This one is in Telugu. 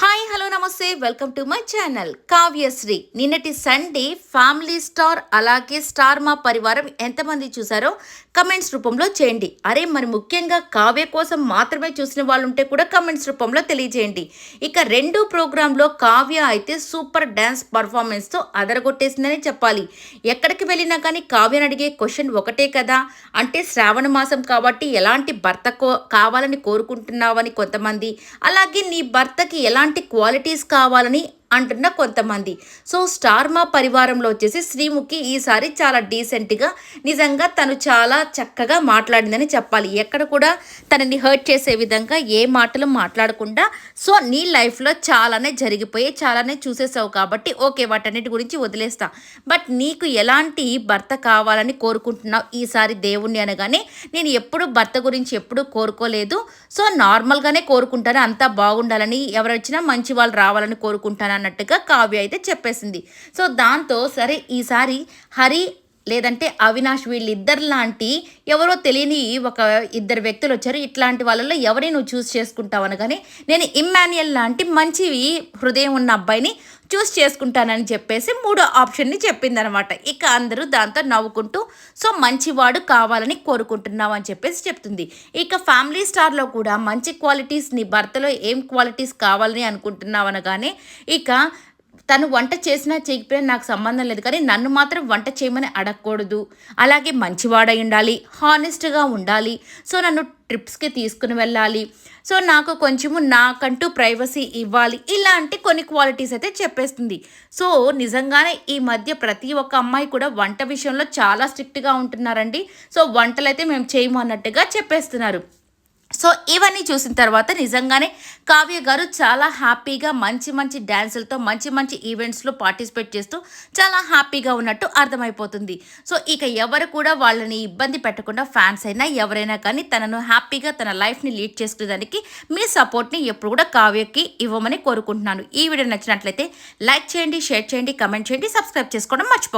హాయ్ హలో నమస్తే. Welcome to my channel. Kavyasri. నిన్నటి సండే ఫ్యామిలీ స్టార్ అలాగే స్టార్ మా పరివారం ఎంతమంది చూసారో కమెంట్స్ రూపంలో చేయండి. అరే మరి ముఖ్యంగా కావ్య కోసం మాత్రమే చూసిన వాళ్ళు ఉంటే కూడా కమెంట్స్ రూపంలో తెలియజేయండి. ఇక రెండు ప్రోగ్రాంలో కావ్య అయితే సూపర్ డ్యాన్స్ పర్ఫార్మెన్స్తో అదరగొట్టేసిందని చెప్పాలి. ఎక్కడికి వెళ్ళినా కానీ కావ్యను అడిగే క్వశ్చన్ ఒకటే కదా. అంటే శ్రావణ మాసం కాబట్టి ఎలాంటి భర్త కో కావాలని కోరుకుంటున్నావని కొంతమంది. అలాగే నీ భర్తకి ఎలాంటి క్వాలిటీస్ కావాలని అంటున్న కొంతమంది. సో స్టార్ మా పరివారంలో వచ్చేసి శ్రీముఖి ఈసారి చాలా డీసెంట్గా నిజంగా తను చాలా చక్కగా మాట్లాడిందని చెప్పాలి. ఎక్కడ కూడా తనని హర్ట్ చేసే విధంగా ఏ మాటలు మాట్లాడకుండా సో నీ లైఫ్లో చాలానే జరిగిపోయి చాలానే చూసేసావు కాబట్టి ఓకే వాటన్నిటి గురించి వదిలేస్తా. బట్ నీకు ఎలాంటి భర్త కావాలని కోరుకుంటున్నావు ఈసారి దేవుణ్ణి అనగానే? నేను ఎప్పుడు భర్త గురించి ఎప్పుడూ కోరుకోలేదు. సో నార్మల్గానే కోరుకుంటాను. అంతా బాగుండాలని ఎవరొచ్చినా మంచి వాళ్ళు రావాలని కోరుకుంటాను అన్నట్టుగా కావ్య అయితే చెప్పేసింది. సో దాంతో సరే ఈసారి హరి లేదంటే అవినాష్ వీళ్ళిద్దరు లాంటి ఎవరో తెలియని ఒక ఇద్దరు వ్యక్తులు వచ్చారు. ఇట్లాంటి వాళ్ళలో ఎవరిని నువ్వు చూస్ చేసుకుంటావు అనగానే నేను ఇమ్మాన్యుయల్ లాంటి మంచివి హృదయం ఉన్న అబ్బాయిని చూస్ చేసుకుంటానని చెప్పేసి మూడో ఆప్షన్ని చెప్పిందనమాట. ఇక అందరూ దాంతో నవ్వుకుంటూ సో మంచివాడు కావాలని కోరుకుంటున్నావు అని చెప్పేసి చెప్తుంది. ఇక ఫ్యామిలీ స్టార్లో కూడా మంచి క్వాలిటీస్ నీ భర్తలో ఏం క్వాలిటీస్ కావాలని అనుకుంటున్నావు అనగానే ఇక తను వంట చేసినా చేయకపోయినా నాకు సంబంధం లేదు. కానీ నన్ను మాత్రం వంట చేయమని అడగకూడదు. అలాగే మంచివాడై ఉండాలి హానెస్ట్గా ఉండాలి. సో నన్ను ట్రిప్స్కి తీసుకుని వెళ్ళాలి. సో నాకు కొంచెము నాకంటూ ప్రైవసీ ఇవ్వాలి. ఇలాంటి కొన్ని క్వాలిటీస్ అయితే చెప్పేస్తుంది. సో నిజంగానే ఈ మధ్య ప్రతి ఒక్క అమ్మాయి కూడా వంట విషయంలో చాలా స్ట్రిక్ట్గా ఉంటున్నారండి. సో వంటలు అయితే మేము చేయము అన్నట్టుగా చెప్పేస్తున్నారు. సో ఇవన్నీ చూసిన తర్వాత నిజంగానే కావ్య గారు చాలా హ్యాపీగా మంచి మంచి డ్యాన్సులతో మంచి మంచి ఈవెంట్స్లో పార్టిసిపేట్ చేస్తూ చాలా హ్యాపీగా ఉన్నట్టు అర్థమైపోతుంది. సో ఇక ఎవరు కూడా వాళ్ళని ఇబ్బంది పెట్టకుండా ఫ్యాన్స్ అయినా ఎవరైనా కానీ తనను హ్యాపీగా తన లైఫ్ని లీడ్ చేసుకునేదానికి మీ సపోర్ట్ని ఎప్పుడు కూడా కావ్యకి ఇవ్వమని కోరుకుంటున్నాను. ఈ వీడియో నచ్చినట్లయితే లైక్ చేయండి షేర్ చేయండి కమెంట్ చేయండి సబ్స్క్రైబ్ చేసుకోవడం మర్చిపోకండి